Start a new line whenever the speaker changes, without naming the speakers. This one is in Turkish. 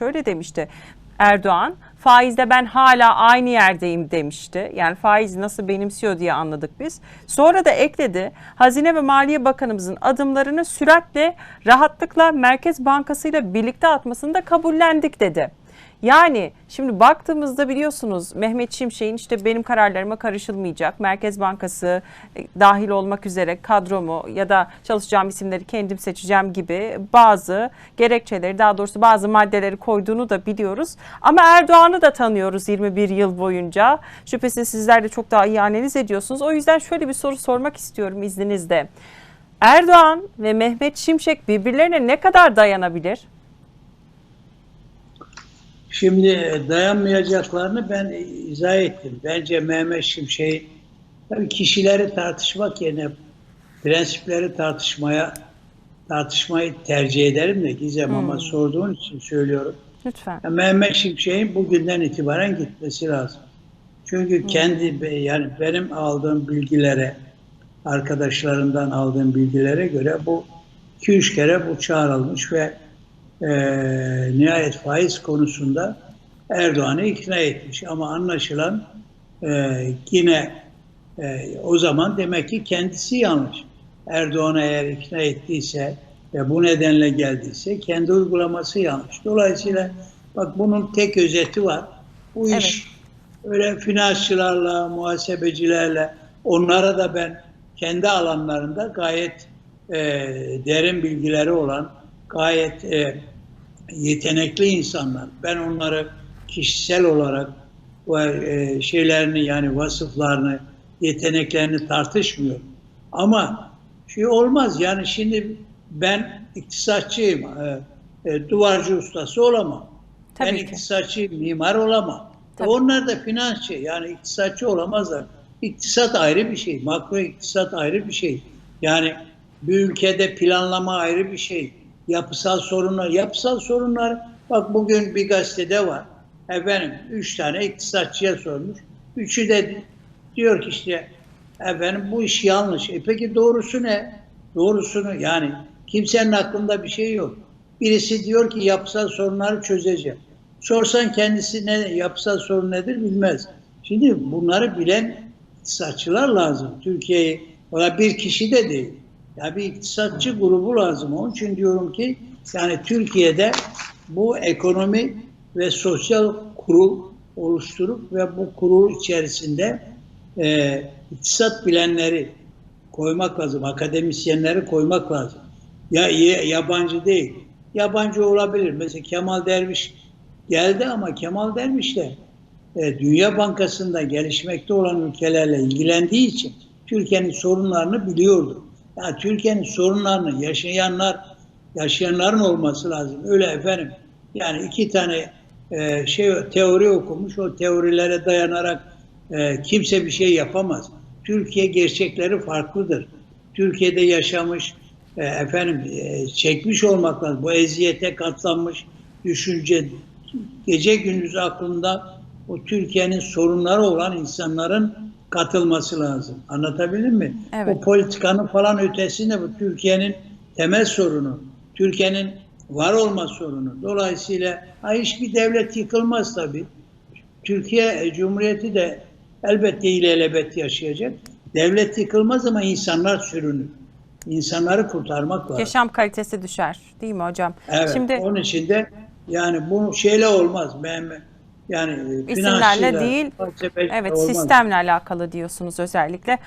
şöyle demişti. Erdoğan faizde ben hala aynı yerdeyim demişti. Yani faizi nasıl benimsiyor diye anladık biz. Sonra da ekledi. Hazine ve Maliye Bakanımızın adımlarını süratle, rahatlıkla Merkez Bankası ile birlikte atmasını da kabullendik dedi. Yani şimdi baktığımızda biliyorsunuz Mehmet Şimşek'in işte benim kararlarıma karışılmayacak. Merkez Bankası e, dahil olmak üzere kadromu ya da çalışacağım isimleri kendim seçeceğim gibi bazı gerekçeleri daha doğrusu bazı maddeleri koyduğunu da biliyoruz. Ama Erdoğan'ı da tanıyoruz 21 yıl boyunca. Şüphesiz sizler de çok daha iyi analiz ediyorsunuz. O yüzden şöyle bir soru sormak istiyorum izninizle. Erdoğan ve Mehmet Şimşek birbirlerine ne kadar dayanabilir?
Şimdi e, dayanmayacaklarını ben izah ettim. Bence Mehmet Şimşek'in tabii kişileri tartışmak yerine prensipleri tartışmaya tartışmayı tercih ederim de Gizem ama sorduğun için söylüyorum.
Lütfen.
Ya Mehmet Şimşek'in bugünden itibaren gitmesi lazım. Çünkü kendi be- yani benim aldığım bilgilere, arkadaşlarımdan aldığım bilgilere göre bu 2-3 kere bu çağrılmış ve e, nihayet faiz konusunda Erdoğan'ı ikna etmiş. Ama anlaşılan e, yine e, o zaman demek ki kendisi yanlış. Erdoğan'ı eğer ikna ettiyse ve bu nedenle geldiyse kendi uygulaması yanlış. Dolayısıyla bak bunun tek özeti var. Bu iş öyle finansçılarla, muhasebecilerle onlara da ben kendi alanlarında gayet e, derin bilgileri olan, gayet e, yetenekli insanlar. Ben onları kişisel olarak bu e, şeylerini yani vasıflarını, yeteneklerini tartışmıyorum. Ama şey olmaz yani şimdi ben iktisatçıyım, e, e, duvarcı ustası olamam.
Tabii
ben
ki.
iktisatçıyım, mimar olamam.
Tabii.
Onlar da finansçı yani iktisatçı olamazlar. İktisat ayrı bir şey, makro iktisat ayrı bir şey. Yani bir ülkede planlama ayrı bir şey. Yapısal sorunlar, yapısal sorunlar bak bugün bir gazetede var. Efendim üç tane iktisatçıya sormuş. Üçü de diyor ki işte efendim bu iş yanlış. E peki doğrusu ne? Doğrusunu yani kimsenin aklında bir şey yok. Birisi diyor ki yapısal sorunları çözeceğim. Sorsan kendisi ne yapısal sorun nedir bilmez. Şimdi bunları bilen iktisatçılar lazım. Türkiye'yi valla bir kişi de değil. Ya bir iktisatçı grubu lazım. Onun için diyorum ki yani Türkiye'de bu ekonomi ve sosyal kurul oluşturup ve bu kurul içerisinde e, iktisat bilenleri koymak lazım. Akademisyenleri koymak lazım. Ya ya- yabancı değil. Yabancı olabilir. Mesela Kemal Derviş geldi ama Kemal Derviş de e, Dünya Bankası'nda gelişmekte olan ülkelerle ilgilendiği için Türkiye'nin sorunlarını biliyordu. Ya Türkiye'nin sorunlarını yaşayanlar, yaşayanların olması lazım. Öyle efendim. Yani iki tane e, şey teori okumuş, o teorilere dayanarak e, kimse bir şey yapamaz. Türkiye gerçekleri farklıdır. Türkiye'de yaşamış, e, efendim e, çekmiş olmak lazım. Bu eziyete katlanmış düşünce gece gündüz aklında o Türkiye'nin sorunları olan insanların katılması lazım. Anlatabildim mi?
Evet.
O politikanın falan ötesinde bu Türkiye'nin temel sorunu. Türkiye'nin var olma sorunu. Dolayısıyla ha, hiçbir devlet yıkılmaz tabii. Türkiye e, Cumhuriyeti de elbette ilelebet yaşayacak. Devlet yıkılmaz ama insanlar sürünür. İnsanları kurtarmak lazım.
Yaşam kalitesi düşer değil mi hocam?
Evet.
Şimdi
Onun için de yani bu şeyle olmaz. Ben yani e,
isimlerle değil evet
olmaz.
sistemle alakalı diyorsunuz özellikle.